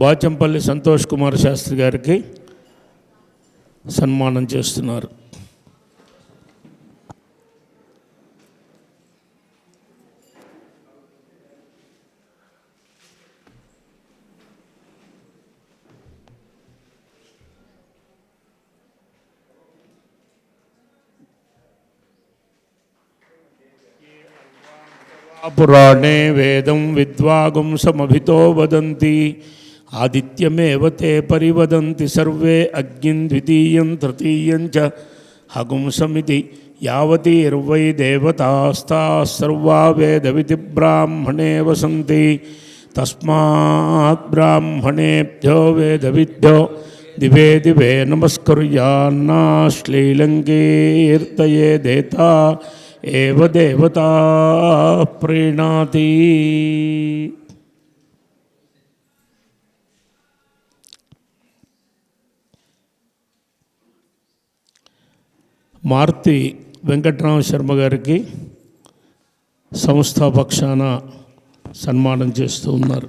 బాచంపల్లి సంతోష్ కుమార్ శాస్త్రి గారికి సన్మానం చేస్తున్నారు. పురాణే వేదం విద్వాగుంసమభితో వదంతి. आदित्यमेव ते परिवदन्ति सर्वे अग्निं द्वितीयं तृतीयं च हगुंसमिति यावतीर्वै देवतास्ताः सर्वा वेदविति ब्राह्मणे वसन्ति तस्मात् ब्राह्मणेभ्यो वेदविद्यो दिवे दिवे नमस्कुर्यान्नाश्लीलङ्गीर्तये देता एव देवता प्रीणाति మార్తి వెంకట్రామ శర్మ గారికి సంస్థాపక్షాన సన్మానం చేస్తూ ఉన్నారు.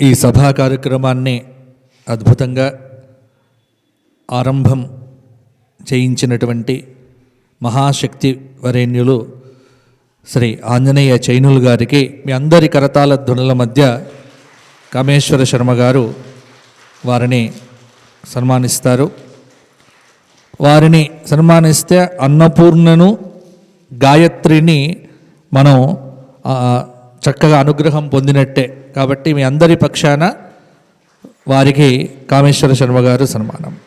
ఈ సభా కార్యక్రమాన్ని అద్భుతంగా ఆరంభం చేయించినటువంటి మహాశక్తి వరేణ్యులు శ్రీ ఆంజనేయ చైనులు గారికి మీ అందరి కరతాల ధ్వనుల మధ్య కామేశ్వర శర్మ గారు వారిని సన్మానిస్తారు. వారిని సన్మానిస్తే అన్నపూర్ణను గాయత్రిని మనం చక్కగా అనుగ్రహం పొందినట్టే. కాబట్టి మీ అందరి పక్షాన వారికి కామేశ్వర శర్మ గారు సన్మానం.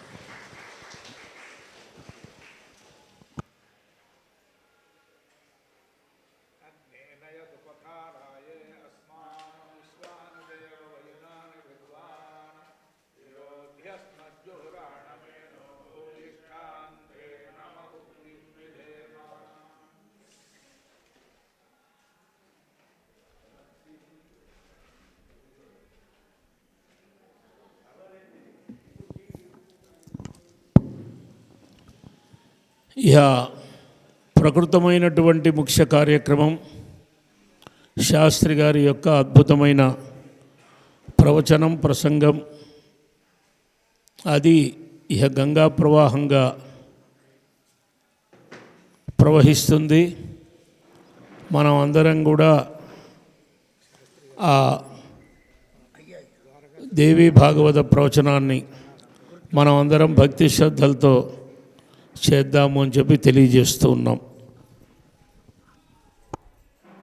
ఇక ప్రకృతమైనటువంటి ముఖ్య కార్యక్రమం శాస్త్రి గారి యొక్క అద్భుతమైన ప్రవచనం ప్రసంగం. అది ఇహ గంగా ప్రవాహంగా ప్రవహిస్తుంది. మనం అందరం కూడా ఆ దేవి భాగవత ప్రవచనాన్ని మనం అందరం భక్తి శ్రద్ధలతో చేద్దాము అని చెప్పి తెలియజేస్తూ ఉన్నాం.